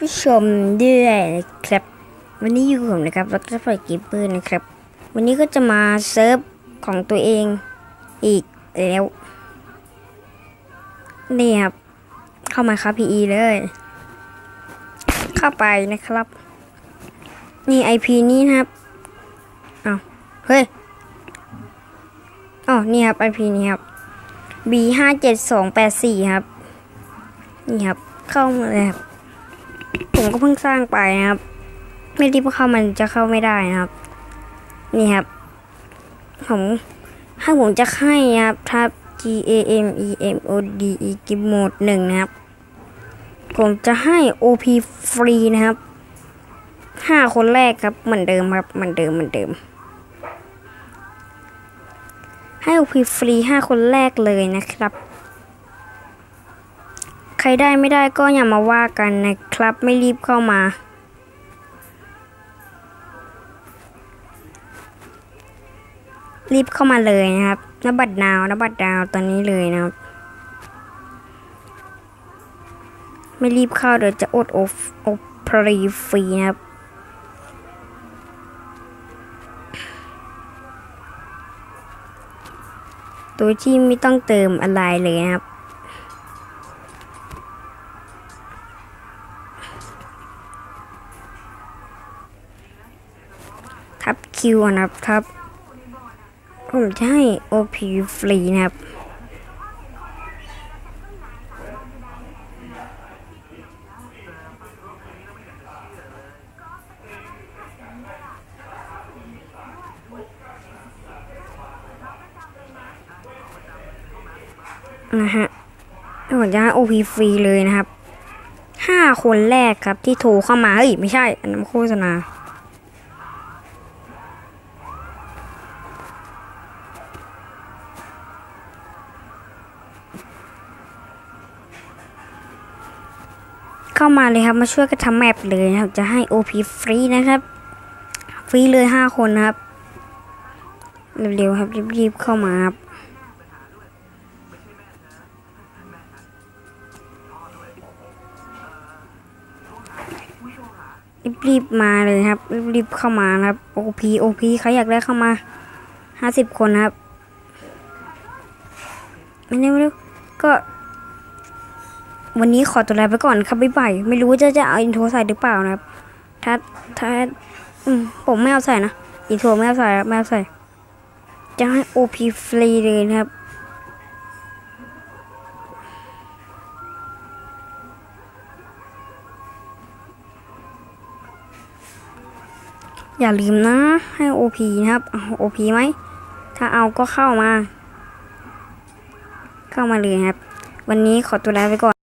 ผู้ชมด้วยนะครับ วันนี้อยู่กับผมนะครับรถกระไฟกีปืนนะครับ วันนี้ก็จะมาเซิร์ฟของตัวเองอีกแล้ว นี่ครับ เข้ามาครับ PE เลย เข้าไปนะครับ นี่ IP นี้นะครับเอาเฮ้ยอ๋อนี่ครับ IP นี้ครับ B ห้าเจ็ดสองแปดสี่ครับ นี่ครับ เข้ามาเลยครับ ผมก็เพิ่งสร้างไปนะครับ ไม่รีบเข้ามันจะเข้าไม่ได้นะครับ นี่ครับ ผมถ้าผมจะให้นะครับทับ G A M E M O D E กิโหมดหนึ่งนะครับ ผมจะให้ O P ฟรีนะครับห้าคนแรกครับเหมือนเดิมครับเหมือนเดิมเหมือนเดิม ให้ O P ฟรีห้าคนแรกเลยนะครับ ใครได้ไม่ได้ก็อย่ามาว่ากันนะครับ ไม่รีบเข้ามา รีบเข้ามาเลยนะครับนบัตรดาวนบัตรดาวตอนนี้เลยนะครับ ไม่รีบเข้าเดี๋ยวจะอดโอฟโอพรีฟรีนะครับโดยที่ไม่ต้องเติมอะไรเลยนะครับ ทับคิวนะครับทับผมจะให้ OP ฟรีนะครับนะฮะผมจะให้ OP ฟรีเลยนะครับห้าคนแรกครับที่โทรเข้ามา เฮ้ย ไม่ใช่ อันนั้นโฆษณา เข้ามาเลยครับมาช่วยกันทำแมปเลยนะครับ จะให้ OP ฟรีนะครับ ฟรีเลยห้าคนนะครับ เร็วๆครับรีบๆเข้ามาครับรีบๆมาเลยครับรีบๆเข้ามานะครับ OP OP ใครอยากได้เข้ามาห้าสิบคนนะครับไม่ได้ไม่รู้ก็ วันนี้ขอตัวลาไปก่อนครับบ๊ายบายไม่รู้ว่าจะจะเอาอินโทรใส่หรือเปล่านะครับ ถ้าถ้าอืมผมไม่เอาใส่นะอินโทรไม่เอาใส่ไม่เอาใส่ จะให้ OP ฟรีเลยนะครับอย่าลืมนะให้ OP นะครับเอา OP ไหม ถ้าเอาก็เข้ามา เข้ามาเลยครับ วันนี้ขอตัวลาไปก่อน